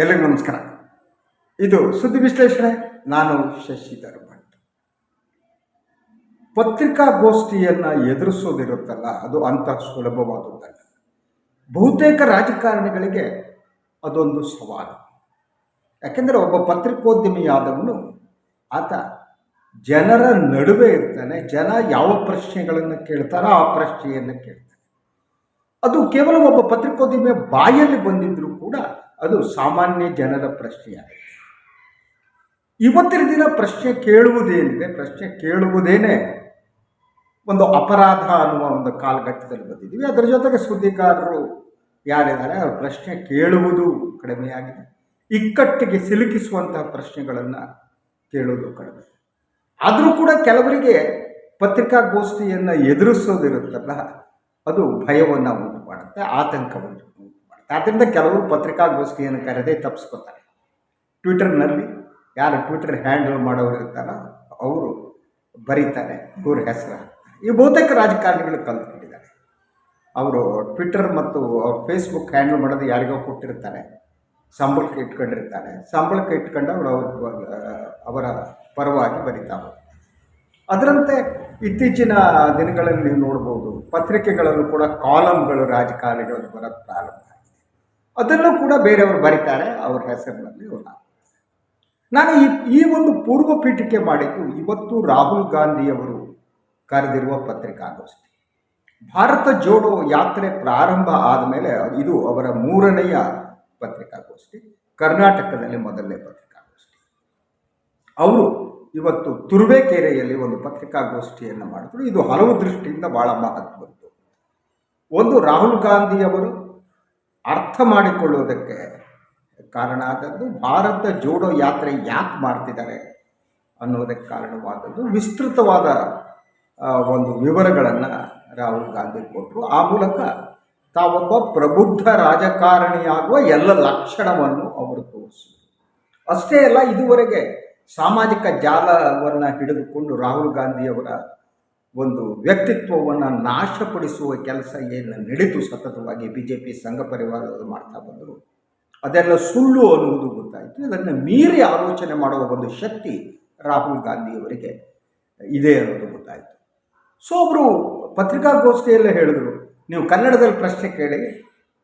ಎಲ್ಲರಿಗೂ ನಮಸ್ಕಾರ. ಇದು ಸುದ್ದಿ ವಿಶ್ಲೇಷಣೆ, ನಾನು ಶಶಿಧರ್ ಭಟ್. ಪತ್ರಿಕಾಗೋಷ್ಠಿಯನ್ನು ಎದುರಿಸೋದಿರುತ್ತಲ್ಲ, ಅದು ಅಂಥ ಸುಲಭವಾದುದಲ್ಲ. ಬಹುತೇಕ ರಾಜಕಾರಣಿಗಳಿಗೆ ಅದೊಂದು ಸವಾಲು. ಯಾಕೆಂದರೆ ಒಬ್ಬ ಪತ್ರಿಕೋದ್ಯಮಿಯಾದವನು ಆತ ಜನರ ನಡುವೆ ಇರ್ತಾನೆ, ಜನ ಯಾವ ಪ್ರಶ್ನೆಗಳನ್ನು ಕೇಳ್ತಾರೋ ಆ ಪ್ರಶ್ನೆಯನ್ನು ಕೇಳ್ತಾನೆ. ಅದು ಕೇವಲ ಒಬ್ಬ ಪತ್ರಿಕೋದ್ಯಮಿಯ ಬಾಯಲ್ಲಿ ಬಂದಿದ್ದರೂ ಕೂಡ ಅದು ಸಾಮಾನ್ಯ ಜನರ ಪ್ರಶ್ನೆಯಾಗಿದೆ ಇವತ್ತಿನ ದಿನ ಪ್ರಶ್ನೆ ಕೇಳುವುದೇನಿದೆ? ಪ್ರಶ್ನೆ ಕೇಳುವುದೇನೆ ಒಂದು ಅಪರಾಧ ಅನ್ನುವ ಒಂದು ಕಾಲಘಟ್ಟದಲ್ಲಿ ಬಂದಿದ್ದೀವಿ. ಅದರ ಜೊತೆಗೆ ಸುದ್ದಿಗಾರರು ಯಾರಿದ್ದಾರೆ? ಅವ್ರ ಪ್ರಶ್ನೆ ಕೇಳುವುದು ಕಡಿಮೆಯಾಗಿದೆ. ಇಕ್ಕಟ್ಟಿಗೆ ಸಿಲುಕಿಸುವಂತಹ ಪ್ರಶ್ನೆಗಳನ್ನು ಕೇಳುವುದು ಕಡಿಮೆ. ಆದರೂ ಕೂಡ ಕೆಲವರಿಗೆ ಪತ್ರಿಕಾಗೋಷ್ಠಿಯನ್ನು ಎದುರಿಸೋದಿರುತ್ತಲ್ಲ, ಅದು ಭಯವನ್ನು ಉಂಟು ಮಾಡುತ್ತೆ ಆತಂಕವನ್ನು ಆದ್ದರಿಂದ ಕೆಲವರು ಪತ್ರಿಕಾಗೋಷ್ಠಿಯನ್ನು ಕರೆದೇ ತಪ್ಪಿಸ್ಕೊತಾರೆ. ಟ್ವಿಟರ್ನಲ್ಲಿ ಯಾರು ಟ್ವಿಟರ್ ಹ್ಯಾಂಡಲ್ ಮಾಡೋರು ಇರ್ತಾರೋ ಅವರು ಬರೀತಾರೆ, ಇವ್ರ ಹೆಸರು. ಈ ಬಹುತೇಕ ರಾಜಕಾರಣಿಗಳು ಕಲ್ತ್ಕೊಂಡಿದ್ದಾರೆ. ಅವರು ಟ್ವಿಟರ್ ಮತ್ತು ಫೇಸ್ಬುಕ್ ಹ್ಯಾಂಡಲ್ ಮಾಡೋದು ಯಾರಿಗೋ ಕೊಟ್ಟಿರ್ತಾರೆ. ಸಂಬಳಕ್ಕೆ ಇಟ್ಕೊಂಡಿರ್ತಾರೆ. ಸಂಬಳಕ್ಕೆ ಇಟ್ಕೊಂಡು ಅವರು ಅವ್ರ ಪರವಾಗಿ ಬರೀತಾ ಅದರಂತೆ ಇತ್ತೀಚಿನ ದಿನಗಳಲ್ಲಿ ನೀವು ನೋಡ್ಬೋದು, ಪತ್ರಿಕೆಗಳಲ್ಲೂ ಕೂಡ ಕಾಲಮ್ಗಳು ರಾಜಕಾರಣಿಗಳು ಬರೋದು ಪ್ರಾರಂಭ ಅದನ್ನು ಕೂಡ ಬೇರೆಯವರು ಬರೀತಾರೆ, ಅವ್ರ ಹೆಸರಿನಲ್ಲಿ ನಾನು ಈ ಈ ಒಂದು ಪೂರ್ವ ಪೀಠಿಕೆ ಮಾಡಿದ್ದು ಇವತ್ತು ರಾಹುಲ್ ಗಾಂಧಿಯವರು ಕರೆದಿರುವ ಪತ್ರಿಕಾಗೋಷ್ಠಿ. ಭಾರತ ಜೋಡೋ ಯಾತ್ರೆ ಪ್ರಾರಂಭ ಆದಮೇಲೆ ಇದು ಅವರ ಮೂರನೆಯ ಪತ್ರಿಕಾಗೋಷ್ಠಿ, ಕರ್ನಾಟಕದಲ್ಲಿ ಮೊದಲನೇ ಪತ್ರಿಕಾಗೋಷ್ಠಿ. ಅವರು ಇವತ್ತು ತುರುವೇಕೆರೆಯಲ್ಲಿ ಒಂದು ಪತ್ರಿಕಾಗೋಷ್ಠಿಯನ್ನು ಮಾಡಿದ್ರು. ಇದು ಹಲವು ದೃಷ್ಟಿಯಿಂದ ಬಹಳ ಮಹತ್ವದ್ದು. ಒಂದು ರಾಹುಲ್ ಗಾಂಧಿಯವರು ಅರ್ಥ ಮಾಡಿಕೊಳ್ಳುವುದಕ್ಕೆ ಕಾರಣ ಆದದ್ದು ಭಾರತ ಜೋಡೋ ಯಾತ್ರೆ ಯಾಕೆ ಮಾಡ್ತಿದ್ದಾರೆ ಅನ್ನೋದಕ್ಕೆ ಕಾರಣವಾದದ್ದು ವಿಸ್ತೃತವಾದ ಒಂದು ವಿವರಗಳನ್ನು ರಾಹುಲ್ ಗಾಂಧಿ ಕೊಟ್ಟರು ಆ ಮೂಲಕ ತಾವೊಬ್ಬ ಪ್ರಬುದ್ಧ ರಾಜಕಾರಣಿಯಾಗುವ ಎಲ್ಲ ಲಕ್ಷಣವನ್ನು ಅವರು ತೋರಿಸಿದರು. ಅಷ್ಟೇ ಅಲ್ಲ, ಇದುವರೆಗೆ ಸಾಮಾಜಿಕ ಜಾಲವನ್ನು ಹಿಡಿದುಕೊಂಡು ರಾಹುಲ್ ಗಾಂಧಿಯವರ ಒಂದು ವ್ಯಕ್ತಿತ್ವವನ್ನು ನಾಶಪಡಿಸುವ ಕೆಲಸ ಏನು ನಡೀತು ಸತತವಾಗಿ ಬಿ ಜೆ ಪಿ ಸಂಘ ಪರಿವಾರದವರು ಮಾಡ್ತಾ ಬಂದರು. ಅದೆಲ್ಲ ಸುಳ್ಳು ಅನ್ನುವುದು ಗೊತ್ತಾಯಿತು. ಇದನ್ನು ಮೀರಿ ಆಲೋಚನೆ ಮಾಡುವ ಒಂದು ಶಕ್ತಿ ರಾಹುಲ್ ಗಾಂಧಿಯವರಿಗೆ ಇದೆ ಅನ್ನೋದು ಗೊತ್ತಾಯಿತು. ಸೊ ಒಬ್ಬರು ಪತ್ರಿಕಾಗೋಷ್ಠಿಯಲ್ಲೇ ಹೇಳಿದರು, ನೀವು ಕನ್ನಡದಲ್ಲಿ ಪ್ರಶ್ನೆ ಕೇಳಿ,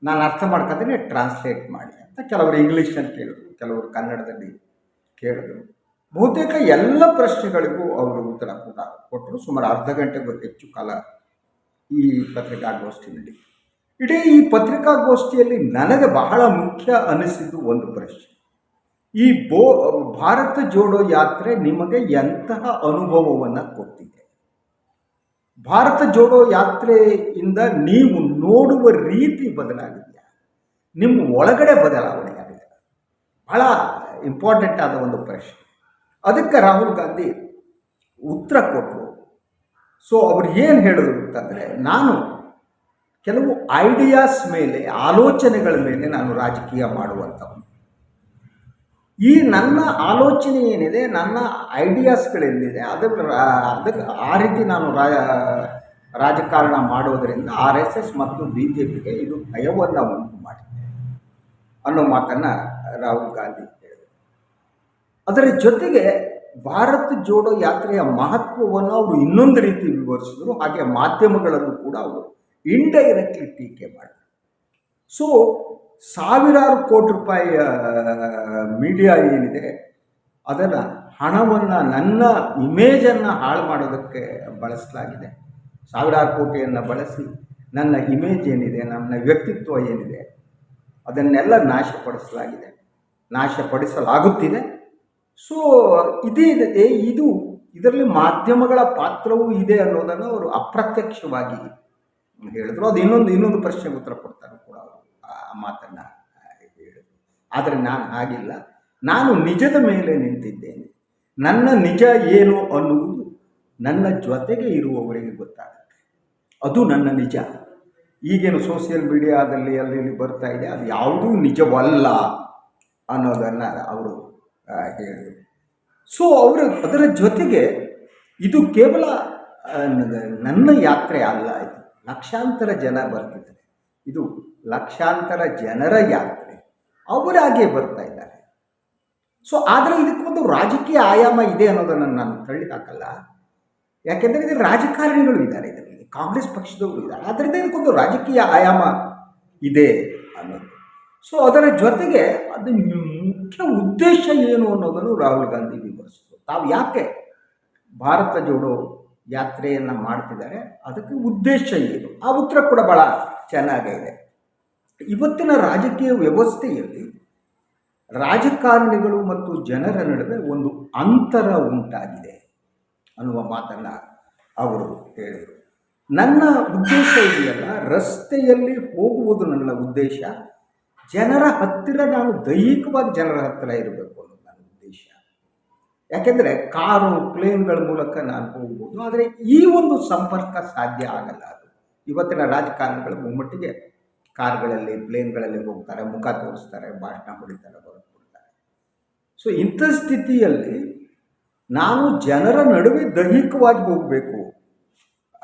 ನಾನು ಅರ್ಥ ಮಾಡ್ಕೊತೀನಿ ಟ್ರಾನ್ಸ್ಲೇಟ್ ಮಾಡಿ ಅಂತ ಕೆಲವರು ಇಂಗ್ಲೀಷಲ್ಲಿ ಕೇಳಿದ್ರು, ಕೆಲವರು ಕನ್ನಡದಲ್ಲಿ ಕೇಳಿದ್ರು. ಬಹುತೇಕ ಎಲ್ಲ ಪ್ರಶ್ನೆಗಳಿಗೂ ಅವರು ಉತ್ತರ ಕೂಡ ಕೊಟ್ಟರು. ಸುಮಾರು ಅರ್ಧ ಗಂಟೆಗೂ ಹೆಚ್ಚು ಕಾಲ ಈ ಪತ್ರಿಕಾಗೋಷ್ಠಿಯಲ್ಲಿ. ಇಡೀ ಈ ಪತ್ರಿಕಾಗೋಷ್ಠಿಯಲ್ಲಿ ನನಗೆ ಬಹಳ ಮುಖ್ಯ ಅನಿಸಿದ್ದು ಒಂದು ಪ್ರಶ್ನೆ. ಈ ಬೋ, ಭಾರತ ಜೋಡೋ ಯಾತ್ರೆ ನಿಮಗೆ ಎಂತಹ ಅನುಭವವನ್ನು ಕೊಟ್ಟಿದೆ? ಭಾರತ ಜೋಡೋ ಯಾತ್ರೆಯಿಂದ ನೀವು ನೋಡುವ ರೀತಿ ಬದಲಾಗಿದೆಯಾ? ನಿಮ್ಮ ಒಳಗಡೆ ಬದಲಾವಣೆ ಆಗಿದೆ ಬಹಳ ಇಂಪಾರ್ಟೆಂಟ್ ಆದ ಒಂದು ಪ್ರಶ್ನೆ. ಅದಕ್ಕೆ ರಾಹುಲ್ ಗಾಂಧಿ ಉತ್ತರ ಕೊಟ್ಟರು ಸೊ ಅವರು ಏನು ಹೇಳಿದ್ರು ಅಂತಂದರೆ, ನಾನು ಕೆಲವು ಐಡಿಯಾಸ್ ಮೇಲೆ, ಆಲೋಚನೆಗಳ ಮೇಲೆ ನಾನು ರಾಜಕೀಯ ಮಾಡುವಂಥವನು. ಈ ನನ್ನ ಆಲೋಚನೆ ಏನಿದೆ, ನನ್ನ ಐಡಿಯಾಸ್ಗಳೇನಿದೆ ಅದಕ್ಕೆ ಅದಕ್ಕೆ ಆ ರೀತಿ ನಾನು ರಾಜಕಾರಣ ಮಾಡೋದರಿಂದ ಆರ್ ಎಸ್ ಎಸ್ ಮತ್ತು ಬಿ ಜೆ ಪಿಗೆ ಇದು ಭಯವನ್ನು ಉಂಟು ಮಾಡಿದೆ ಅನ್ನೋ ಮಾತನ್ನು ರಾಹುಲ್ ಗಾಂಧಿ ಅದರ ಜೊತೆಗೆ ಭಾರತ್ ಜೋಡೋ ಯಾತ್ರೆಯ ಮಹತ್ವವನ್ನು ಅವರು ಇನ್ನೊಂದು ರೀತಿ ವಿವರಿಸಿದರು, ಹಾಗೆ ಮಾಧ್ಯಮಗಳನ್ನು ಕೂಡ ಅವರು ಇಂಡೈರೆಕ್ಟ್ಲಿ ಟೀಕೆ ಮಾಡಿದರು. ಸೊ ಸಾವಿರಾರು ಕೋಟಿ ರೂಪಾಯಿಯ ಮೀಡಿಯಾ ಏನಿದೆ, ಅದನ್ನು ಹಣವನ್ನು, ನನ್ನ ಇಮೇಜನ್ನು ಹಾಳು ಮಾಡೋದಕ್ಕೆ ಬಳಸಲಾಗಿದೆ. ಸಾವಿರಾರು ಕೋಟಿಯನ್ನು ಬಳಸಿ ನನ್ನ ಇಮೇಜ್ ಏನಿದೆ, ನನ್ನ ವ್ಯಕ್ತಿತ್ವ ಏನಿದೆ, ಅದನ್ನೆಲ್ಲ ನಾಶಪಡಿಸಲಾಗಿದೆ. ನಾಶಪಡಿಸಲಾಗುತ್ತಿದೆ. ಸೊ ಇದೇ ಇದೆ, ಇದು ಇದರಲ್ಲಿ ಮಾಧ್ಯಮಗಳ ಪಾತ್ರವೂ ಇದೆ ಅನ್ನೋದನ್ನು ಅವರು ಅಪ್ರತ್ಯಕ್ಷವಾಗಿ ಹೇಳಿದ್ರು. ಅದು ಇನ್ನೊಂದು ಇನ್ನೊಂದು ಪ್ರಶ್ನೆಗೆ ಉತ್ತರ ಕೊಡ್ತಾರೆ ಕೂಡ ಅವರು. ಆ ಮಾತನ್ನು ಹೇಳಿದ್ರು. ಆದರೆ ನಾನು ಹಾಗಿಲ್ಲ. ನಾನು ನಿಜದ ಮೇಲೆ ನಿಂತಿದ್ದೇನೆ. ನನ್ನ ನಿಜ ಏನು ಅನ್ನುವುದು ನನ್ನ ಜೊತೆಗೆ ಇರುವವರಿಗೆ ಗೊತ್ತಾಗುತ್ತೆ. ಅದು ನನ್ನ ನಿಜ. ಈಗೇನು ಸೋಷಿಯಲ್ ಮೀಡಿಯಾದಲ್ಲಿ ಅಲ್ಲಿ ಬರ್ತಾ ಇದೆ, ಅದು ಯಾವುದೂ ನಿಜವಲ್ಲ ಅನ್ನೋದನ್ನು ಅವರು ಹೇಳಿದರು ಸೊ ಅವರು ಅದರ ಜೊತೆಗೆ ಇದು ಕೇವಲ ನನ್ನ ಯಾತ್ರೆ ಅಲ್ಲ ಇದು. ಲಕ್ಷಾಂತರ ಜನ ಬರ್ತಿದ್ದಾರೆ. ಇದು ಲಕ್ಷಾಂತರ ಜನರ ಯಾತ್ರೆ. ಅವರಾಗೆ ಬರ್ತಾ ಇದ್ದಾರೆ. ಸೊ ಆದರೆ ಇದಕ್ಕೊಂದು ರಾಜಕೀಯ ಆಯಾಮ ಇದೆ ಅನ್ನೋದನ್ನು ನಾನು ತಳ್ಳಿ ಹಾಕಲ್ಲ. ಯಾಕೆಂದರೆ ಇದು ರಾಜಕಾರಣಿಗಳು ಇದ್ದಾರೆ ಇದರಲ್ಲಿ. ಕಾಂಗ್ರೆಸ್ ಪಕ್ಷದವರು ಇದ್ದಾರೆ. ಆದ್ದರಿಂದ ಇದಕ್ಕೊಂದು ರಾಜಕೀಯ ಆಯಾಮ ಇದೆ ಅನ್ನೋದು. ಸೊ ಅದರ ಜೊತೆಗೆ ಅದು ಮುಖ್ಯ ಉದ್ದೇಶ ಏನು ಅನ್ನೋದನ್ನು ರಾಹುಲ್ ಗಾಂಧಿ ವಿವರಿಸಿದರು. ತಾವು ಯಾಕೆ ಭಾರತ ಜೋಡೋ ಯಾತ್ರೆಯನ್ನು ಮಾಡ್ತಿದ್ದಾರೆ? ಅದಕ್ಕೆ ಉದ್ದೇಶ ಏನು? ಆ ಉತ್ತರ ಕೂಡ ಭಾಳ ಚೆನ್ನಾಗಿದೆ ಇವತ್ತಿನ ರಾಜಕೀಯ ವ್ಯವಸ್ಥೆಯಲ್ಲಿ ರಾಜಕಾರಣಿಗಳು ಮತ್ತು ಜನರ ನಡುವೆ ಒಂದು ಅಂತರ ಉಂಟಾಗಿದೆ ಅನ್ನುವ ಮಾತನ್ನು ಅವರು ಹೇಳಿದರು. ನನ್ನ ಉದ್ದೇಶ ಇದೆಯಲ್ಲ, ರಸ್ತೆಯಲ್ಲಿ ಹೋಗುವುದು ನನ್ನ ಉದ್ದೇಶ ಜನರ ಹತ್ತಿರ ನಾನು ದೈಹಿಕವಾಗಿ ಜನರ ಹತ್ತಿರ ಇರಬೇಕು ಅನ್ನೋದು ನನ್ನ ಉದ್ದೇಶ. ಯಾಕೆಂದರೆ ಕಾರು, ಪ್ಲೇನ್ಗಳ ಮೂಲಕ ನಾನು ಹೋಗ್ಬೋದು. ಆದರೆ ಈ ಒಂದು ಸಂಪರ್ಕ ಸಾಧ್ಯ ಆಗಲ್ಲ ಅದು. ಇವತ್ತಿನ ರಾಜಕಾರಣಿಗಳು ಮುಮ್ಮಟ್ಟಿಗೆ ಕಾರ್ಗಳಲ್ಲಿ, ಪ್ಲೇನ್ಗಳಲ್ಲಿ ಹೋಗ್ತಾರೆ, ಮುಖ ತೋರಿಸ್ತಾರೆ, ಭಾಷಣ ಹೊಡಿತಾರೆ ಹೊರಟ್ಬಿಡ್ತಾರೆ. ಸೊ ಇಂಥ ಸ್ಥಿತಿಯಲ್ಲಿ ನಾನು ಜನರ ನಡುವೆ ದೈಹಿಕವಾಗಿ ಹೋಗಬೇಕು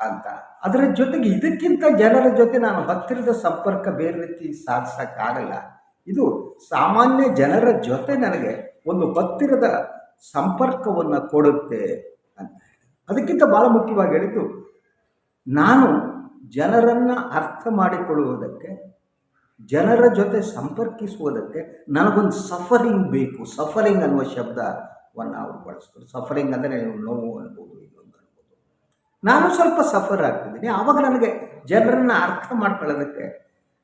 ಅಂತ ಅದರ ಜೊತೆಗೆ ಇದಕ್ಕಿಂತ ಜನರ ಜೊತೆ ನಾನು ಹತ್ತಿರದ ಸಂಪರ್ಕ ಬೇರೆ ರೀತಿ ಸಾಧಿಸೋಕ್ಕಾಗಲ್ಲ. ಇದು ಸಾಮಾನ್ಯ ಜನರ ಜೊತೆ ನನಗೆ ಒಂದು ಹತ್ತಿರದ ಸಂಪರ್ಕವನ್ನು ಕೊಡುತ್ತೆ ಅಂತ ಅದಕ್ಕಿಂತ ಭಾಳ ಮುಖ್ಯವಾಗಿ ಹೇಳಿದ್ದು, ನಾನು ಜನರನ್ನು ಅರ್ಥ ಮಾಡಿಕೊಳ್ಳುವುದಕ್ಕೆ, ಜನರ ಜೊತೆ ಸಂಪರ್ಕಿಸುವುದಕ್ಕೆ ನನಗೊಂದು ಸಫರಿಂಗ್ ಬೇಕು. ಸಫರಿಂಗ್ ಅನ್ನುವ ಶಬ್ದವನ್ನು ಅವರು ಬಳಸ್ತಾರೆ. ಸಫರಿಂಗ್ ಅಂದರೆ ನೀವು ನೋವು ಅನ್ಬೋದು. ನಾನು ಸ್ವಲ್ಪ ಸಫರ್ ಆಗ್ತಿದ್ದೀನಿ. ಆವಾಗ ನನಗೆ ಜನರನ್ನು ಅರ್ಥ ಮಾಡ್ಕೊಳ್ಳೋದಕ್ಕೆ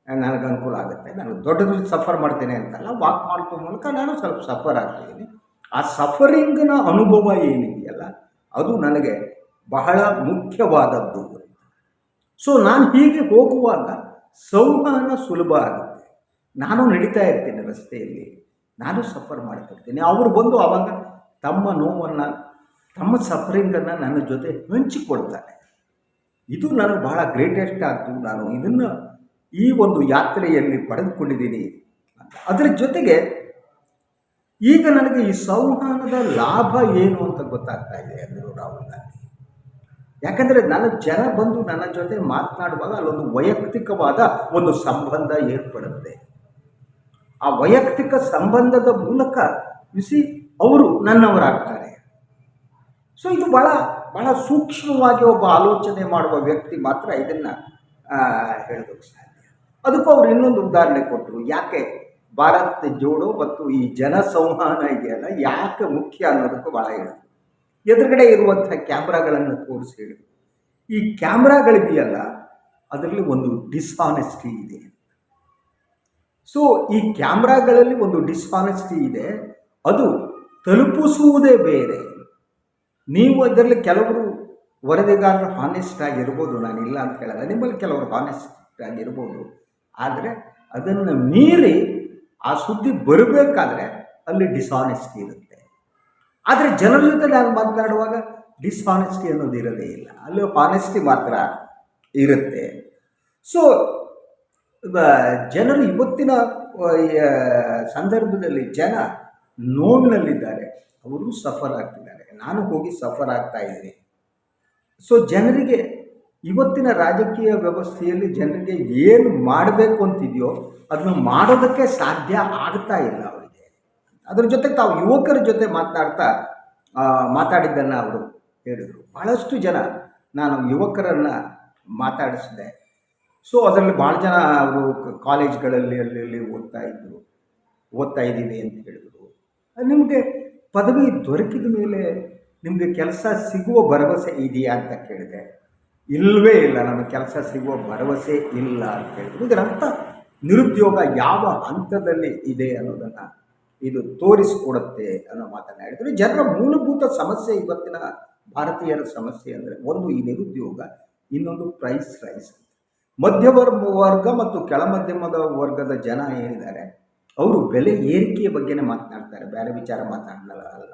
ನನಗೆ ಅನುಕೂಲ ಆಗುತ್ತೆ. ನಾನು ದೊಡ್ಡದು ಸಫರ್ ಮಾಡ್ತೇನೆ ಅಂತಲ್ಲ ವಾಕ್ ಮಾಡ್ಕೋ ಮೂಲಕ ನಾನು ಸ್ವಲ್ಪ ಸಫರ್ ಆಗ್ತಿದ್ದೀನಿ. ಆ ಸಫರಿಂಗ್ನ ಅನುಭವ ಏನಿದೆಯಲ್ಲ, ಅದು ನನಗೆ ಬಹಳ ಮುಖ್ಯವಾದದ್ದು. ಸೊ ನಾನು ಹೀಗೆ ಹೋಗುವಾಗ ಸಂವಹನ ಸುಲಭ ಆಗುತ್ತೆ. ನಾನು ನಡೀತಾ ಇರ್ತೀನಿ ರಸ್ತೆಯಲ್ಲಿ. ನಾನು ಸಫರ್ ಮಾಡ್ತಿರ್ತೀನಿ. ಅವರು ಬಂದು ಅವಾಗ ತಮ್ಮ ನೋವನ್ನು ತಮ್ಮ ಸಫರಿಂಗನ್ನು ನನ್ನ ಜೊತೆ ಹಂಚಿಕೊಳ್ತಾರೆ ಇದು ನನಗೆ ಬಹಳ ಗ್ರೇಟೆಸ್ಟ್ ಆಗ್ತು ನಾನು ಇದನ್ನು ಈ ಒಂದು ಯಾತ್ರೆಯಲ್ಲಿ ಪಡೆದುಕೊಂಡಿದ್ದೀನಿ. ಅದರ ಜೊತೆಗೆ ಈಗ ನನಗೆ ಈ ಸಂವಹನದ ಲಾಭ ಏನು ಅಂತ ಗೊತ್ತಾಗ್ತಾ ಇದೆ ಅಂದರು ರಾಹುಲ್ ಗಾಂಧಿ. ಯಾಕಂದರೆ ನನ್ನ ಜನ ಬಂದು ನನ್ನ ಜೊತೆ ಮಾತನಾಡುವಾಗ ಅಲ್ಲೊಂದು ವೈಯಕ್ತಿಕವಾದ ಒಂದು ಸಂಬಂಧ ಏರ್ಪಡುತ್ತೆ. ಆ ವೈಯಕ್ತಿಕ ಸಂಬಂಧದ ಮೂಲಕ ಬಿಸಿ ಅವರು ನನ್ನವರಾಗ್ತಾರೆ. ಸೊ ಇದು ಭಾಳ ಭಾಳ ಸೂಕ್ಷ್ಮವಾಗಿ ಒಬ್ಬ ಆಲೋಚನೆ ಮಾಡುವ ವ್ಯಕ್ತಿ ಮಾತ್ರ ಇದನ್ನು ಹೇಳೋದಕ್ಕೆ ಸಾಧ್ಯ. ಅದಕ್ಕೂ ಅವರು ಇನ್ನೊಂದು ಉದಾಹರಣೆ ಕೊಟ್ಟರು ಯಾಕೆ ಭಾರತ ಜೋಡೋ ಮತ್ತು ಈ ಜನಸಂವಹನ ಇದೆಯಲ್ಲ, ಯಾಕೆ ಮುಖ್ಯ ಅನ್ನೋದಕ್ಕೂ ಭಾಳ ಹೇಳಿದ್ರು. ಎದುರುಗಡೆ ಇರುವಂಥ ಕ್ಯಾಮ್ರಾಗಳನ್ನು ತೋರಿಸಿ ಹೇಳಿದ್ರು. ಈ ಕ್ಯಾಮ್ರಾಗಳಿದೆಯಲ್ಲ ಅದರಲ್ಲಿ ಒಂದು ಡಿಸ್ಆನೆಸ್ಟಿ ಇದೆ. ಸೊ ಈ ಕ್ಯಾಮ್ರಾಗಳಲ್ಲಿ ಒಂದು ಡಿಸ್ಆನೆಸ್ಟಿ ಇದೆ. ಅದು ತಲುಪಿಸುವುದೇ ಬೇರೆ. ನೀವು ಅದರಲ್ಲಿ ಕೆಲವರು ವರದಿಗಾರರು ಹಾನೆಸ್ಟ್ ಆಗಿರ್ಬೋದು ನಾನು ಇಲ್ಲ ಅಂತ ಹೇಳಲ್ಲ. ನಿಮ್ಮಲ್ಲಿ ಕೆಲವರು ಹಾನೆಸ್ಟ್ ಆಗಿರ್ಬೋದು ಆದರೆ ಅದನ್ನು ಮೀರಿ ಆ ಸುದ್ದಿ ಬರಬೇಕಾದ್ರೆ ಅಲ್ಲಿ ಡಿಸಾನೆಸ್ಟಿ ಇರುತ್ತೆ. ಆದರೆ ಜನರ ಜೊತೆ ನಾನು ಮಾತನಾಡುವಾಗ ಡಿಸಾನೆಸ್ಟಿ ಅನ್ನೋದು ಇರೋದೇ ಇಲ್ಲ. ಅಲ್ಲಿ ಹಾನೆಸ್ಟಿ ಮಾತ್ರ ಇರುತ್ತೆ. ಸೊ ಜನರು ಇವತ್ತಿನ ಸಂದರ್ಭದಲ್ಲಿ ಜನ ನೋವಿನಲ್ಲಿದ್ದಾರೆ. ಅವರು ಸಫರ್ ಆಗ್ತಿದ್ದಾರೆ. ನಾನು ಹೋಗಿ ಸಫರ್ ಆಗ್ತಾ ಇದ್ದೀನಿ. ಸೊ ಜನರಿಗೆ ಇವತ್ತಿನ ರಾಜಕೀಯ ವ್ಯವಸ್ಥೆಯಲ್ಲಿ ಜನರಿಗೆ ಏನು ಮಾಡಬೇಕು ಅಂತಿದೆಯೋ ಅದನ್ನು ಮಾಡೋದಕ್ಕೆ ಸಾಧ್ಯ ಆಗ್ತಾ ಇಲ್ಲ ಅವರಿಗೆ. ಅದ್ರ ಜೊತೆ ತಾವು ಯುವಕರ ಜೊತೆ ಮಾತನಾಡ್ತಾ ಮಾತಾಡಿದ್ದನ್ನು ಅವರು ಹೇಳಿದರು. ಭಾಳಷ್ಟು ಜನ ನಾನು ಯುವಕರನ್ನು ಮಾತಾಡಿಸಿದೆ. ಸೊ ಅದರಲ್ಲಿ ಭಾಳ ಜನ ಅವರು ಕಾಲೇಜ್ಗಳಲ್ಲಿ ಅಲ್ಲಿ ಓದ್ತಾ ಇದ್ದರು ಓದ್ತಾ ಇದ್ದೀವಿ ಅಂತ ಹೇಳಿದರು. ನಿಮಗೆ ಪದವಿ ದೊರಕಿದ ಮೇಲೆ ನಿಮಗೆ ಕೆಲಸ ಸಿಗುವ ಭರವಸೆ ಇದೆಯಾ ಅಂತ ಕೇಳಿದೆ. ಇಲ್ಲವೇ ಇಲ್ಲ, ನಮಗೆ ಕೆಲಸ ಸಿಗುವ ಭರವಸೆ ಇಲ್ಲ ಅಂತ ಹೇಳಿದ್ರು ಇದರರ್ಥ ನಿರುದ್ಯೋಗ ಯಾವ ಹಂತದಲ್ಲಿ ಇದೆ ಅನ್ನೋದನ್ನು ಇದು ತೋರಿಸಿಕೊಡುತ್ತೆ ಅನ್ನೋ ಮಾತನ್ನು ಹೇಳಿದ್ರು. ಜನರ ಮೂಲಭೂತ ಸಮಸ್ಯೆ ಇವತ್ತಿನ ಭಾರತೀಯರ ಸಮಸ್ಯೆ ಅಂದರೆ ಒಂದು ಈ ನಿರುದ್ಯೋಗ, ಇನ್ನೊಂದು ಪ್ರೈಸ್ ರೈಸ್ ಮಧ್ಯವರ್ಗ ವರ್ಗ ಮತ್ತು ಕೆಳಮಧ್ಯಮದ ವರ್ಗದ ಜನ ಏನಿದ್ದಾರೆ ಅವರು ಬೆಲೆ ಏರಿಕೆಯ ಬಗ್ಗೆನೇ ಮಾತನಾಡ್ತಾರೆ, ಬೇರೆ ವಿಚಾರ ಮಾತನಾಡಲ್ಲ, ಅಲ್ಲ.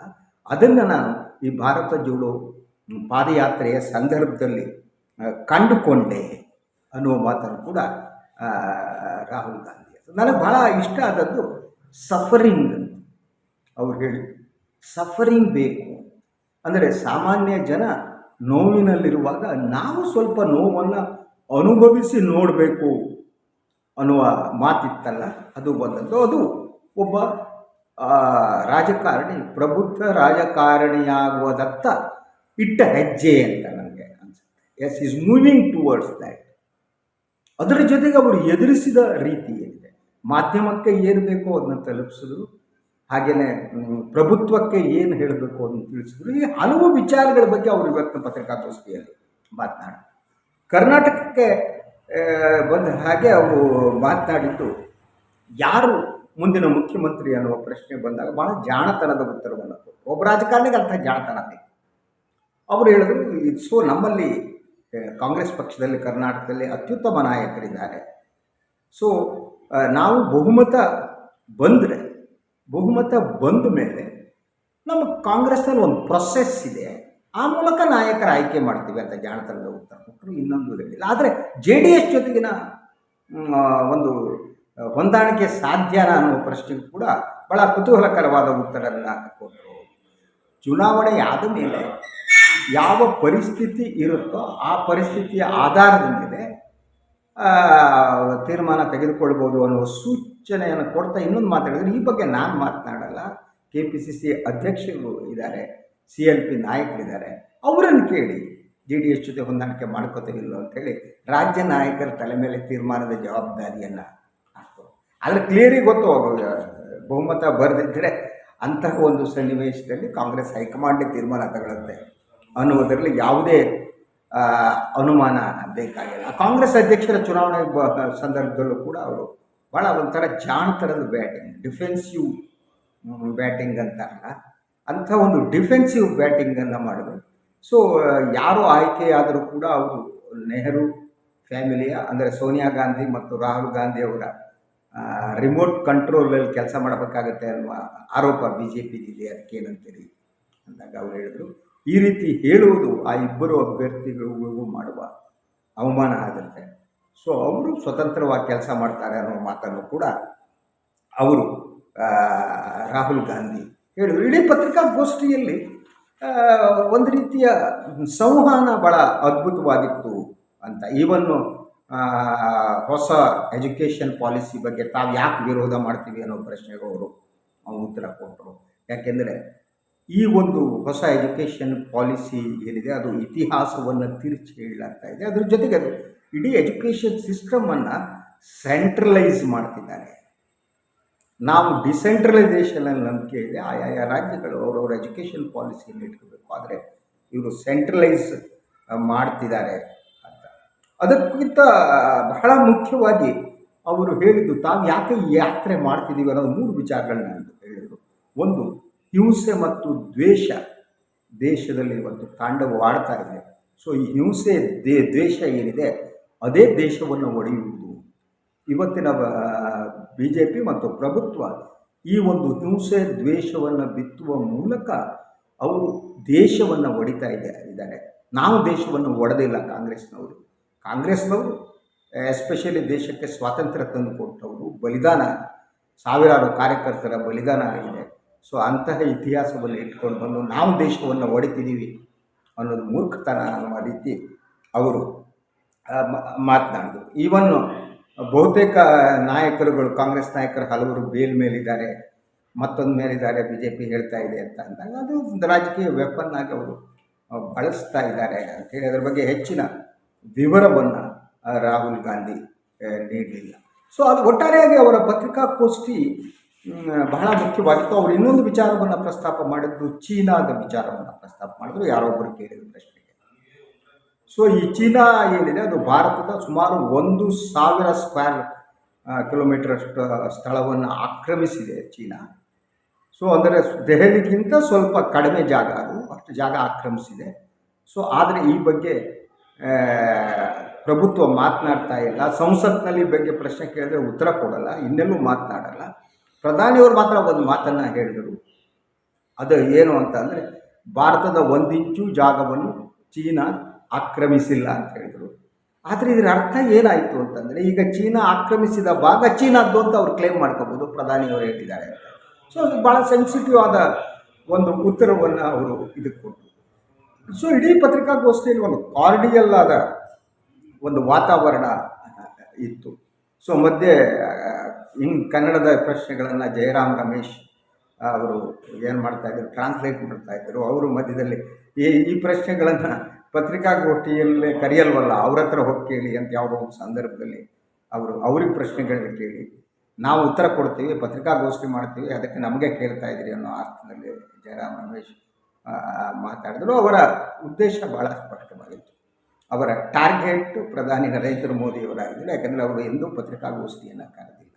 ಅದನ್ನು ನಾನು ಈ ಭಾರತ ಜೋಡೋ ಪಾದಯಾತ್ರೆಯ ಸಂದರ್ಭದಲ್ಲಿ ಕಂಡುಕೊಂಡೆ ಅನ್ನುವ ಮಾತನ್ನು ಕೂಡ ರಾಹುಲ್ ಗಾಂಧಿ. ನನಗೆ ಬಹಳ ಇಷ್ಟ ಆದದ್ದು ಸಫರಿಂಗ್ ಅವ್ರು ಹೇಳಿ ಸಫರಿಂಗ್ ಬೇಕು. ಅಂದರೆ ಸಾಮಾನ್ಯ ಜನ ನೋವಿನಲ್ಲಿರುವಾಗ ನಾವು ಸ್ವಲ್ಪ ನೋವನ್ನು ಅನುಭವಿಸಿ ನೋಡಬೇಕು. ಅನ್ನುವ ಮಾತಿತ್ತಲ್ಲ, ಅದು ಬಂದದ್ದು. ಅದು ಒಬ್ಬ ರಾಜಕಾರಣಿ, ಪ್ರಬುದ್ಧ ರಾಜಕಾರಣಿಯಾಗುವುದತ್ತ ಇಟ್ಟ ಹೆಜ್ಜೆ ಅಂತ ನನಗೆ ಅನಿಸುತ್ತೆ. As is moving towards that ಅದರ ಜೊತೆಗೆ ಅವರು ಎದುರಿಸಿದ ರೀತಿ ಏನಿದೆ. ಮಾಧ್ಯಮಕ್ಕೆ ಏನು ಬೇಕೋ ಅದನ್ನ ತಲುಪಿಸಿದ್ರು ಹಾಗೆಯೇ ಪ್ರಭುತ್ವಕ್ಕೆ ಏನು ಹೇಳಬೇಕು ಅದನ್ನು ತಿಳಿಸಿದ್ರು. ಈ ಹಲವು ವಿಚಾರಗಳ ಬಗ್ಗೆ ಅವರು ಇವತ್ತಿನ ಪತ್ರಿಕಾಗೋಷ್ಠಿಯಲ್ಲಿ ಮಾತನಾಡ ಕರ್ನಾಟಕಕ್ಕೆ ಬಂದ ಹಾಗೆ ಅವರು ಮಾತನಾಡಿದ್ದು. ಯಾರು ಮುಂದಿನ ಮುಖ್ಯಮಂತ್ರಿ ಅನ್ನುವ ಪ್ರಶ್ನೆ ಬಂದಾಗ ಭಾಳ ಜಾಣತನದ ಉತ್ತರವನ್ನು ಕೊಟ್ಟರು ಒಬ್ಬ ರಾಜಕಾರಣಿಗೆ ಅಂಥ ಜಾಣತನ ಬೇಕು. ಅವರು ಹೇಳಿದ್ರು ಇದು ಸೊ ನಮ್ಮಲ್ಲಿ ಕಾಂಗ್ರೆಸ್ ಪಕ್ಷದಲ್ಲಿ, ಕರ್ನಾಟಕದಲ್ಲಿ ಅತ್ಯುತ್ತಮ ನಾಯಕರಿದ್ದಾರೆ. ಸೊ ನಾವು ಬಹುಮತ ಬಂದರೆ, ಬಹುಮತ ಬಂದ ಮೇಲೆ ನಮ್ಮ ಕಾಂಗ್ರೆಸ್ನಲ್ಲಿ ಒಂದು ಪ್ರೊಸೆಸ್ ಇದೆ. ಆ ಮೂಲಕ ನಾಯಕರ ಆಯ್ಕೆ ಮಾಡ್ತೀವಿ ಅಂತ ಜಾಣತನದ ಉತ್ತರ. ಕೊಟ್ಟರು ಇನ್ನೊಂದು ಹೇಳಿಲ್ಲ. ಆದರೆ ಜೆ ಡಿ ಎಸ್ ಜೊತೆಗಿನ ಒಂದು ಹೊಂದಾಣಿಕೆ ಸಾಧ್ಯನಾ ಅನ್ನುವ ಪ್ರಶ್ನೆಗೂ ಕೂಡ ಬಹಳ ಕುತೂಹಲಕರವಾದ ಉತ್ತರವನ್ನು ಕೊಟ್ಟರು. ಚುನಾವಣೆ ಆದ ಮೇಲೆ ಯಾವ ಪರಿಸ್ಥಿತಿ ಇರುತ್ತೋ ಆ ಪರಿಸ್ಥಿತಿಯ ಆಧಾರದ ಮೇಲೆ ತೀರ್ಮಾನ ತೆಗೆದುಕೊಳ್ಬೋದು ಅನ್ನುವ ಸೂಚನೆಯನ್ನು ಕೊಡ್ತಾ ಇನ್ನೊಂದು ಮಾತಾಡಿದ್ರೆ ಈ ಬಗ್ಗೆ ನಾನು ಮಾತನಾಡಲ್ಲ. ಕೆ ಪಿ ಸಿ ಸಿ ಅಧ್ಯಕ್ಷರು ಇದ್ದಾರೆ. ಸಿ ಎಲ್ ಪಿ ನಾಯಕರಿದ್ದಾರೆ. ಅವರನ್ನು ಕೇಳಿ ಜಿ ಡಿ ಎಸ್ ಜೊತೆ ಹೊಂದಾಣಿಕೆ ಮಾಡ್ಕೋತೀವಿಲ್ಲೋ ಅಂತೇಳಿ ರಾಜ್ಯ ನಾಯಕರ ತಲೆ ಮೇಲೆ ತೀರ್ಮಾನದ ಜವಾಬ್ದಾರಿಯನ್ನು ಆದರೆ ಕ್ಲಿಯರಿಗೆ ಗೊತ್ತು ಬಹುಮತ ಬರೆದಿದ್ದರೆ ಅಂತಹ ಒಂದು ಸನ್ನಿವೇಶದಲ್ಲಿ ಕಾಂಗ್ರೆಸ್ ಹೈಕಮಾಂಡ್ ತೀರ್ಮಾನ ತಗೊಳ್ಳುತ್ತೆ ಅನ್ನುವುದರಲ್ಲಿ ಯಾವುದೇ ಅನುಮಾನ ಬೇಕಾಗಿಲ್ಲ. ಕಾಂಗ್ರೆಸ್ ಅಧ್ಯಕ್ಷರ ಚುನಾವಣೆ ಸಂದರ್ಭದಲ್ಲೂ ಕೂಡ ಅವರು ಭಾಳ ಒಂಥರ ಜಾಣತನದ ಬ್ಯಾಟಿಂಗ್, ಡಿಫೆನ್ಸಿವ್ ಬ್ಯಾಟಿಂಗ್ ಅಂತಾರಲ್ಲ. ಅಂಥ ಒಂದು ಡಿಫೆನ್ಸಿವ್ ಬ್ಯಾಟಿಂಗನ್ನು ಮಾಡಿದ್ರು. ಸೊ ಯಾರು ಆಯ್ಕೆಯಾದರೂ ಕೂಡ ಅವರು ನೆಹರು, ಫ್ಯಾಮಿಲಿಯ, ಅಂದರೆ ಸೋನಿಯಾ ಗಾಂಧಿ ಮತ್ತು ರಾಹುಲ್ ಗಾಂಧಿ ಅವರ ರಿಮೋಟ್ ಕಂಟ್ರೋಲಲ್ಲಿ ಕೆಲಸ ಮಾಡಬೇಕಾಗತ್ತೆ ಅನ್ನುವ ಆರೋಪ ಬಿ ಜೆ ಪಿದಿದೆ ಅದಕ್ಕೇನಂತೀರಿ ಅಂದಾಗ ಅವರು ಹೇಳಿದರು. ಈ ರೀತಿ ಹೇಳುವುದು ಆ ಇಬ್ಬರು ಅಭ್ಯರ್ಥಿಗಳಿಗೂ ಮಾಡುವ ಅವಮಾನ ಆಗುತ್ತೆ. ಸೊ ಅವರು ಸ್ವತಂತ್ರವಾಗಿ ಕೆಲಸ ಮಾಡ್ತಾರೆ ಅನ್ನೋ ಮಾತನ್ನು ಕೂಡ ಅವರು ರಾಹುಲ್ ಗಾಂಧಿ ಹೇಳಿದರು. ಇಡೀ ಪತ್ರಿಕಾಗೋಷ್ಠಿಯಲ್ಲಿ ಒಂದು ರೀತಿಯ ಸಂವಹನ ಭಾಳ ಅದ್ಭುತವಾಗಿತ್ತು ಅಂತ. ಈವನ್ನು ಹೊಸ ಎಜುಕೇಷನ್ ಪಾಲಿಸಿ ಬಗ್ಗೆ ತಾವು ಯಾಕೆ ವಿರೋಧ ಮಾಡ್ತೀವಿ ಅನ್ನೋ ಪ್ರಶ್ನೆಗೆ ಅವರು ಉತ್ತರ ಕೊಟ್ಟರು ಯಾಕೆಂದರೆ, ಈ ಒಂದು ಹೊಸ ಎಜುಕೇಷನ್ ಪಾಲಿಸಿ ಏನಿದೆ, ಅದು ಇತಿಹಾಸವನ್ನು ತಿರುಚಿ ಹೇಳಲಾಗ್ತಾ ಇದೆ. ಅದ್ರ ಜೊತೆಗೆ ಅದು ಇಡೀ ಎಜುಕೇಷನ್ ಸಿಸ್ಟಮನ್ನು ಸೆಂಟ್ರಲೈಸ್ ಮಾಡ್ತಿದ್ದಾರೆ. ನಾವು ಡಿಸೆಂಟ್ರಲೈಸೇಷನಲ್ಲಿ ನಂಬಿಕೆ ಇದೆ ಆಯಾಯ ರಾಜ್ಯಗಳು ಅವರವ್ರ ಎಜುಕೇಷನ್ ಪಾಲಿಸಿಯನ್ನು ಇಟ್ಕೋಬೇಕು. ಆದರೆ ಇವರು ಸೆಂಟ್ರಲೈಸ್ ಮಾಡ್ತಿದ್ದಾರೆ ಅಂತ. ಅದಕ್ಕಿಂತ ಬಹಳ ಮುಖ್ಯವಾಗಿ ಅವರು ಹೇಳಿದ್ದು ತಾವು ಯಾಕೆ ಈ ಯಾತ್ರೆ ಮಾಡ್ತಿದ್ದೀವಿ ಅನ್ನೋ ಮೂರು ವಿಚಾರಗಳನ್ನ ಹೇಳಿದರು. ಒಂದು, ಹಿಂಸೆ ಮತ್ತು ದ್ವೇಷ ದೇಶದಲ್ಲಿ ಒಂದು ತಾಂಡವವಾಡ್ತಾ ಇದೆ. ಸೊ, ಈ ಹಿಂಸೆ ದ್ವೇಷ ಏನಿದೆ, ಅದೇ ದೇಶವನ್ನು ಒಡೆಯುವುದು. ಇವತ್ತಿನ ಬಿ ಜೆ ಪಿ ಮತ್ತು ಪ್ರಭುತ್ವ ಈ ಒಂದು ಹಿಂಸೆ ದ್ವೇಷವನ್ನು ಬಿತ್ತುವ ಮೂಲಕ ಅವರು ದೇಶವನ್ನು ಒಡಿತಾ ಇದೆ, ಇದ್ದಾರೆ. ನಾವು ದೇಶವನ್ನು ಒಡೆದಿಲ್ಲ ಕಾಂಗ್ರೆಸ್ನವರು. ಕಾಂಗ್ರೆಸ್ನವರು ಎಸ್ಪೆಷಲಿ ದೇಶಕ್ಕೆ ಸ್ವಾತಂತ್ರ್ಯ ತಂದು ಕೊಟ್ಟವರು ಬಲಿದಾನ, ಸಾವಿರಾರು ಕಾರ್ಯಕರ್ತರ ಬಲಿದಾನ ಆಗಿದೆ. ಸೊ ಅಂತಹ ಇತಿಹಾಸವನ್ನು ಇಟ್ಕೊಂಡು ಬಂದು ನಾವು ದೇಶವನ್ನು ಒಡಿತಿದ್ದೀವಿ ಅನ್ನೋದು ಮೂರ್ಖತನ ಅನ್ನುವ ರೀತಿ ಅವರು ಮಾತನಾಡಿದರು. ಈವನ್ನು ಬಹುತೇಕ ನಾಯಕರುಗಳು, ಕಾಂಗ್ರೆಸ್ ನಾಯಕರು ಹಲವರು ಬೇಲ್ ಮೇಲಿದ್ದಾರೆ, ಮತ್ತೊಂದು ಮೇಲಿದ್ದಾರೆ ಬಿ ಜೆ ಪಿ ಹೇಳ್ತಾ ಇದೆ ಅಂತ ಅಂದಾಗ ಅದು ರಾಜಕೀಯ ವೆಪನ್ ಆಗಿ ಅವರು ಬಳಸ್ತಾ ಇದ್ದಾರೆ ಅಂತೇಳಿ ಅದರ ಬಗ್ಗೆ ಹೆಚ್ಚಿನ ವಿವರವನ್ನು ರಾಹುಲ್ ಗಾಂಧಿ ನೀಡಲಿಲ್ಲ. ಸೊ ಅದು ಒಟ್ಟಾರೆಯಾಗಿ ಅವರ ಪತ್ರಿಕಾಗೋಷ್ಠಿ ಬಹಳ ಮುಖ್ಯವಾಗಿತ್ತು. ಅವರು ಇನ್ನೊಂದು ವಿಚಾರವನ್ನು ಪ್ರಸ್ತಾಪ ಮಾಡಿದ್ದು ಚೀನಾದ ವಿಚಾರವನ್ನು ಪ್ರಸ್ತಾಪ ಮಾಡಿದ್ರು ಯಾರೊಬ್ಬರು ಕೇಳಿದ ಪ್ರಶ್ನೆಗೆ ಸೊ ಈ ಚೀನಾ ಏನಿದೆ, ಅದು ಭಾರತದ ಸುಮಾರು ಒಂದು ಸಾವಿರ ಸ್ಕ್ವೇರ್ ಕಿಲೋಮೀಟರ್ ಸ್ಥಳವನ್ನು ಆಕ್ರಮಿಸಿದೆ ಚೀನಾ. ಸೊ ಅಂದರೆ ದೆಹಲಿಗಿಂತ ಸ್ವಲ್ಪ ಕಡಿಮೆ ಜಾಗ ಅದು, ಅಷ್ಟು ಜಾಗ ಆಕ್ರಮಿಸಿದೆ. ಸೊ ಆದರೆ ಈ ಬಗ್ಗೆ ಪ್ರಭುತ್ವ ಮಾತನಾಡ್ತಾ ಇಲ್ಲ. ಸಂಸತ್ನಲ್ಲಿ ಬಗ್ಗೆ ಪ್ರಶ್ನೆ ಕೇಳಿದ್ರೆ ಉತ್ತರ ಕೊಡಲ್ಲ, ಇನ್ನೆಲ್ಲೂ ಮಾತನಾಡಲ್ಲ. ಪ್ರಧಾನಿಯವರು ಮಾತ್ರ ಒಂದು ಮಾತನ್ನು ಹೇಳಿದರು. ಅದು ಏನು ಅಂತ ಅಂದರೆ, ಭಾರತದ ಒಂದಿಂಚು ಜಾಗವನ್ನು ಚೀನಾ ಆಕ್ರಮಿಸಿಲ್ಲ ಅಂತ ಹೇಳಿದರು. ಆದರೆ ಇದರ ಅರ್ಥ ಏನಾಯಿತು ಅಂತಂದರೆ, ಈಗ ಚೀನಾ ಆಕ್ರಮಿಸಿದ ಭಾಗ ಚೀನಾದ್ದು ಅಂತ ಅವ್ರು ಕ್ಲೇಮ್ ಮಾಡ್ಕೋಬೋದು ಪ್ರಧಾನಿಯವರು ಹೇಳಿದ್ದಾರೆ ಸೊ ಅದು ಭಾಳ ಸೆನ್ಸಿಟಿವ್ ಆದ ಒಂದು ಉತ್ತರವನ್ನು ಅವರು ಇದಕ್ಕೆ ಕೊಟ್ಟರು ಸೊ ಇಡೀ ಪತ್ರಿಕಾಗೋಷ್ಠಿಯಲ್ಲಿ ಒಂದು ಕಾರ್ಡಿಯಲ್ ಆದ ಒಂದು ವಾತಾವರಣ ಇತ್ತು. ಸೊ ಮಧ್ಯೆ ಹಿಂಗೆ ಕನ್ನಡದ ಪ್ರಶ್ನೆಗಳನ್ನು ಜಯರಾಮ್ ರಮೇಶ್ ಅವರು ಏನು ಮಾಡ್ತಾಯಿದ್ರು ಟ್ರಾನ್ಸ್ಲೇಟ್ ಮಾಡ್ತಾಯಿದ್ರು ಅವರು ಮಧ್ಯದಲ್ಲಿ ಈ ಈ ಪ್ರಶ್ನೆಗಳನ್ನು ಪತ್ರಿಕಾಗೋಷ್ಠಿಯಲ್ಲೇ ಕರೆಯಲ್ವಲ್ಲ, ಅವ್ರ ಹತ್ರ ಹೋಗಿ ಕೇಳಿ ಅಂತ ಯಾವುದೋ ಒಂದು ಸಂದರ್ಭದಲ್ಲಿ ಅವರು ಅವ್ರಿಗೆ ಪ್ರಶ್ನೆಗಳನ್ನ ಕೇಳಿ, ನಾವು ಉತ್ತರ ಕೊಡ್ತೀವಿ, ಪತ್ರಿಕಾಗೋಷ್ಠಿ ಮಾಡ್ತೀವಿ, ಅದಕ್ಕೆ ನಮಗೆ ಕೇಳ್ತಾ ಇದ್ರಿ ಅನ್ನೋ ಅರ್ಥದಲ್ಲಿ ಜಯರಾಮ್ ರಮೇಶ್ ಮಾತಾಡಿದ್ರು. ಅವರ ಉದ್ದೇಶ ಭಾಳ ಸ್ಪಷ್ಟವಾಗಿತ್ತು. ಅವರ ಟಾರ್ಗೆಟ್ ಪ್ರಧಾನಿ ನರೇಂದ್ರ ಮೋದಿಯವರಾಗಿದ್ದರು, ಯಾಕಂದರೆ ಅವರು ಎಂದೂ ಪತ್ರಿಕಾಗೋಷ್ಠಿಯನ್ನು ಕರೆದಿಲ್ಲ.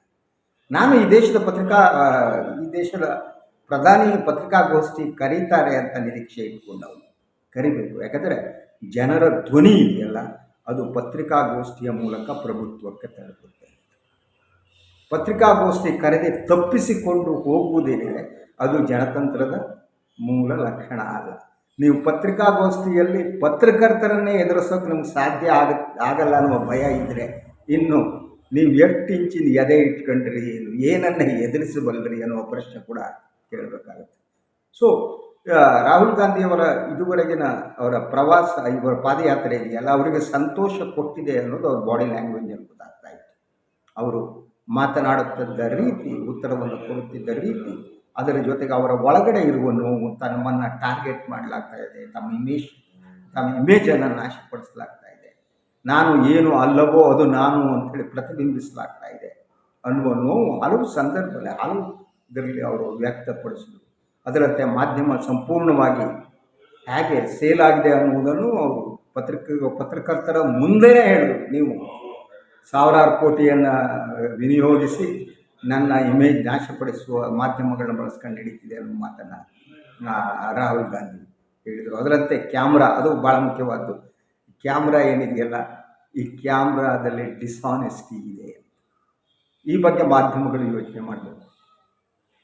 ನಾನು ಈ ದೇಶದ ಪತ್ರಿಕಾ ಈ ದೇಶದ ಪ್ರಧಾನಿ ಪತ್ರಿಕಾಗೋಷ್ಠಿ ಕರೀತಾರೆ ಅಂತ ನಿರೀಕ್ಷೆ ಇಟ್ಕೊಂಡವನು. ಕರಿಬೇಕು. ಯಾಕಂದರೆ ಜನರ ಧ್ವನಿ ಇದೆಯಲ್ಲ, ಅದು ಪತ್ರಿಕಾಗೋಷ್ಠಿಯ ಮೂಲಕ ಪ್ರಭುತ್ವಕ್ಕೆ ತಲುಪುತ್ತೆ. ಪತ್ರಿಕಾಗೋಷ್ಠಿ ಕರೆದೆ ತಪ್ಪಿಸಿಕೊಂಡು ಹೋಗುವುದೇನಿದೆ, ಅದು ಜನತಂತ್ರದ ಮೂಲ ಲಕ್ಷಣ ಅಲ್ಲ. ನೀವು ಪತ್ರಿಕಾಗೋಷ್ಠಿಯಲ್ಲಿ ಪತ್ರಕರ್ತರನ್ನೇ ಎದುರಿಸೋಕೆ ನಮ್ಗೆ ಸಾಧ್ಯ ಆಗ, ಆಗಲ್ಲ ಅನ್ನುವ ಭಯ ಇದ್ದರೆ ಇನ್ನು ನೀವು ಎಷ್ಟು ಇಂಚಿನ ಎದೆ ಇಟ್ಕೊಂಡ್ರಿ, ಏನು ಏನನ್ನು ಎದುರಿಸಬಲ್ಲರಿ ಅನ್ನುವ ಪ್ರಶ್ನೆ ಕೂಡ ಕೇಳಬೇಕಾಗುತ್ತೆ. ಸೊ ರಾಹುಲ್ ಗಾಂಧಿಯವರ ಇದುವರೆಗಿನ ಅವರ ಪ್ರವಾಸ, ಇವರ ಪಾದಯಾತ್ರೆ ಇದೆಯಲ್ಲ, ಅವರಿಗೆ ಸಂತೋಷ ಕೊಟ್ಟಿದೆ ಅನ್ನೋದು ಅವ್ರ ಬಾಡಿ ಲ್ಯಾಂಗ್ವೇಜಲ್ಲಿ ಗೊತ್ತಾಗ್ತಾ ಇತ್ತು. ಅವರು ಮಾತನಾಡುತ್ತಿದ್ದ ರೀತಿ, ಉತ್ತರವನ್ನು ಕೊಡುತ್ತಿದ್ದ ರೀತಿ, ಅದರ ಜೊತೆಗೆ ಅವರ ಒಳಗಡೆ ಇರುವ ನೋವು ತಮ್ಮನ್ನು ಟಾರ್ಗೆಟ್ ಮಾಡಲಾಗ್ತಾ ಇದೆ, ತಮ್ಮ ಇಮೇಜ್ ತಮ್ಮ ಇಮೇಜನ್ನು ನಾಶಪಡಿಸಲಾಗ್ತಾ ಇದೆ. ನಾನು ಏನು ಅಲ್ಲವೋ ಅದು ನಾನು ಅಂತೇಳಿ ಪ್ರತಿಬಿಂಬಿಸಲಾಗ್ತಾ ಇದೆ ಅನ್ನುವ ನೋವು ಹಲವು ಸಂದರ್ಭದಲ್ಲಿ, ಹಲವು ಇದರಲ್ಲಿ ಅವರು ವ್ಯಕ್ತಪಡಿಸಿದರು. ಅದರಂತೆ ಮಾಧ್ಯಮ ಸಂಪೂರ್ಣವಾಗಿ ಹೇಗೆ ಸೇಲ್ ಆಗಿದೆ ಅನ್ನುವುದನ್ನು ಅವರು ಪತ್ರಿಕೆ, ಪತ್ರಕರ್ತರ ಮುಂದೆನೇ ಹೇಳಿದರು. ನೀವು ಸಾವಿರಾರು ಕೋಟಿಯನ್ನು ವಿನಿಯೋಗಿಸಿ ನನ್ನ ಇಮೇಜ್ ನಾಶಪಡಿಸುವ ಮಾಧ್ಯಮಗಳನ್ನ ಬಳಸ್ಕೊಂಡು ನಡೀತಿದೆ ಅನ್ನೋ ಮಾತನ್ನು ರಾಹುಲ್ ಗಾಂಧಿ ಹೇಳಿದರು. ಅದರಂತೆ ಕ್ಯಾಮ್ರಾ, ಅದು ಭಾಳ ಮುಖ್ಯವಾದ್ದು. ಕ್ಯಾಮ್ರಾ ಏನಿದೆಯಲ್ಲ, ಈ ಕ್ಯಾಮ್ರಾದಲ್ಲಿ ಡಿಸಾನೆಸ್ಟಿ ಇದೆ ಈ ಬಗ್ಗೆ ಮಾಧ್ಯಮಗಳು ಯೋಚನೆ ಮಾಡಬೇಕು.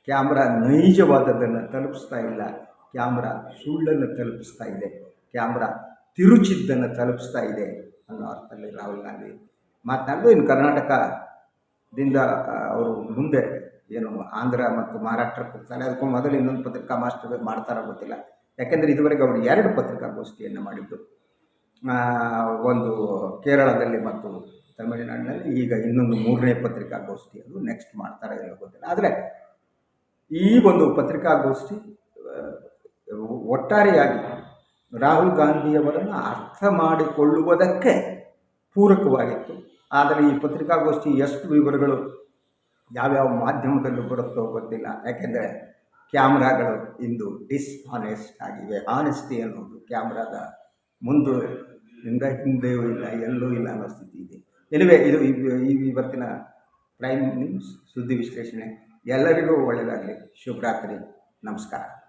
ಕ್ಯಾಮ್ರಾ ನೈಜವಾದದ್ದನ್ನು ತಲುಪಿಸ್ತಾ ಇಲ್ಲ. ಕ್ಯಾಮ್ರಾ ಸುಳ್ಳನ್ನು ತಲುಪಿಸ್ತಾ ಇದೆ. ಕ್ಯಾಮ್ರಾ ತಿರುಚಿದ್ದನ್ನು ತಲುಪಿಸ್ತಾ ಇದೆ ಅನ್ನೋ ಅರ್ಥದಲ್ಲಿ ರಾಹುಲ್ ಗಾಂಧಿ. ಮಾತನಾಡಿದ್ರು ಇನ್ನು ಕರ್ನಾಟಕದಿಂದ ಅವರು ಮುಂದೆ ಏನು ಆಂಧ್ರ ಮತ್ತು ಮಹಾರಾಷ್ಟ್ರಕ್ಕೆ ಹೋಗ್ತಾರೆ ಅದಕ್ಕೂ ಮೊದಲು ಇನ್ನೊಂದು ಪತ್ರಿಕಾ ಮಾಸ್ಟರ್ ಮಾಡ್ತಾರೋ ಗೊತ್ತಿಲ್ಲ. ಯಾಕೆಂದರೆ ಇದುವರೆಗೆ ಅವರು ಎರಡು ಪತ್ರಿಕಾಗೋಷ್ಠಿಯನ್ನು ಮಾಡಿದ್ದು. ಒಂದು ಕೇರಳದಲ್ಲಿ ಮತ್ತು ತಮಿಳುನಾಡಿನಲ್ಲಿ, ಈಗ ಇನ್ನೊಂದು ಮೂರನೇ ಪತ್ರಿಕಾಗೋಷ್ಠಿ ಅದು ನೆಕ್ಸ್ಟ್ ಮಾಡ್ತಾರೆ ಗೊತ್ತಿಲ್ಲ. ಆದರೆ ಈ ಒಂದು ಪತ್ರಿಕಾಗೋಷ್ಠಿ ಒಟ್ಟಾರೆಯಾಗಿ ರಾಹುಲ್ ಗಾಂಧಿಯವರನ್ನು ಅರ್ಥ ಮಾಡಿಕೊಳ್ಳುವುದಕ್ಕೆ ಪೂರಕವಾಗಿತ್ತು. ಆದರೆ ಈ ಪತ್ರಿಕಾಗೋಷ್ಠಿ ಎಷ್ಟು ವಿವರಗಳು ಯಾವ್ಯಾವ ಮಾಧ್ಯಮದಲ್ಲೂ ಬರುತ್ತೋ ಗೊತ್ತಿಲ್ಲ. ಯಾಕೆಂದರೆ ಕ್ಯಾಮ್ರಾಗಳು ಇಂದು ಡಿಸ್ಆನೆಸ್ಟ್ ಆಗಿವೆ. ಆನೆಸ್ಟಿ ಅನ್ನೋದು ಕ್ಯಾಮ್ರಾದ ಮುಂದೆ ಇಂದ ಹಿಂದೆಯೂ ಇಲ್ಲ, ಎಲ್ಲೂ ಇಲ್ಲ ಅನ್ನೋ ಸ್ಥಿತಿ ಇದೆ. ಎನಿವೆ ಇದು ಇವತ್ತಿನ ಪ್ರೈಮ್ ನ್ಯೂಸ್ ಸುದ್ದಿ ವಿಶ್ಲೇಷಣೆ. ಎಲ್ಲರಿಗೂ ಒಳ್ಳೆಯದಾಗಲಿ ಶುಭರಾತ್ರಿ. ನಮಸ್ಕಾರ.